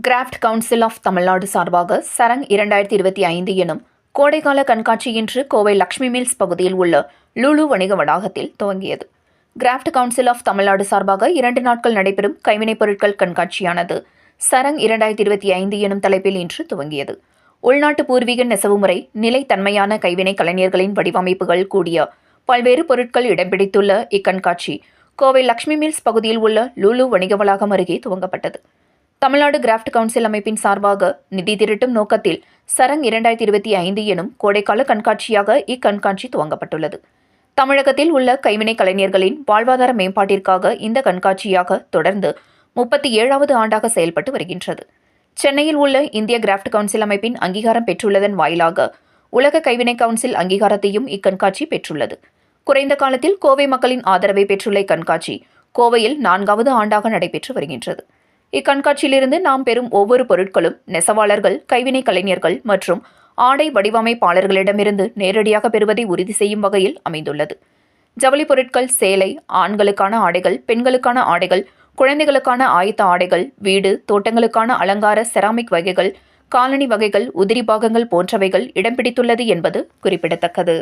Craft council of Tamil Nadu சார்பாக சரங் இரண்டாயிரத்தி இருபத்தி ஐந்து எனும் கோடைக்கால கண்காட்சி இன்று கோவை லக்ஷ்மி மில்ஸ் பகுதியில் உள்ள லுலு வணிக வளாகத்தில் துவங்கியது. கிராஃப்ட் கவுன்சில் ஆஃப் தமிழ்நாடு சார்பாக இரண்டு நாட்கள் நடைபெறும் கைவினைப் பொருட்கள் கண்காட்சியானது சரங் இரண்டாயிரத்தி இருபத்தி ஐந்து எனும் தலைப்பில் இன்று துவங்கியது. உள்நாட்டு பூர்வீக நெசவு முறை நிலைத்தன்மையான கைவினை கலைஞர்களின் வடிவமைப்புகள் கூடிய பல்வேறு பொருட்கள் இடம்பிடித்துள்ள இக்கண்காட்சி கோவை லக்ஷ்மி மில்ஸ் பகுதியில் உள்ள லுலு வணிக வளாகம் அருகே துவங்கப்பட்டது. தமிழ்நாடு கிராஃப்ட் கவுன்சில் அமைப்பின் சார்பாக நிதி திரட்டும் நோக்கத்தில் சரங் இரண்டாயிரத்தி இருபத்தி ஐந்து எனும் கோடைக்கால கண்காட்சியாக இக்கண்காட்சி துவங்கப்பட்டுள்ளது. தமிழகத்தில் உள்ள கைவினை கலைஞர்களின் வாழ்வாதார மேம்பாட்டிற்காக இந்த கண்காட்சியாக தொடர்ந்து முப்பத்தி ஏழாவது ஆண்டாக செயல்பட்டு வருகின்றது. சென்னையில் உள்ள இந்திய கிராஃப்ட் கவுன்சில் அமைப்பின் அங்கீகாரம் பெற்றுள்ளதன் வாயிலாக உலக கைவினை கவுன்சில் அங்கீகாரத்தையும் இக்கண்காட்சி பெற்றுள்ளது. குறைந்த காலத்தில் கோவை மக்களின் ஆதரவை பெற்றுள்ள இக்கண்காட்சி கோவையில் நான்காவது ஆண்டாக நடைபெற்று வருகின்றது. இக்கண்காட்சியிலிருந்து நாம் பெறும் ஒவ்வொரு பொருட்களும் நெசவாளர்கள் கைவினை கலைஞர்கள் மற்றும் ஆடை வடிவமைப்பாளர்களிடமிருந்து நேரடியாக பெறுவதை உறுதி செய்யும் வகையில் அமைந்துள்ளது. ஜவுளி பொருட்கள் சேலை ஆண்களுக்கான ஆடைகள் பெண்களுக்கான ஆடைகள் குழந்தைகளுக்கான ஆயத்த ஆடைகள் வீடு தோட்டங்களுக்கான அலங்கார செராமிக் வகைகள் காலனி வகைகள் உதிரி பாகங்கள் போன்றவைகள் இடம் பிடித்துள்ளது என்பது குறிப்பிடத்தக்கது.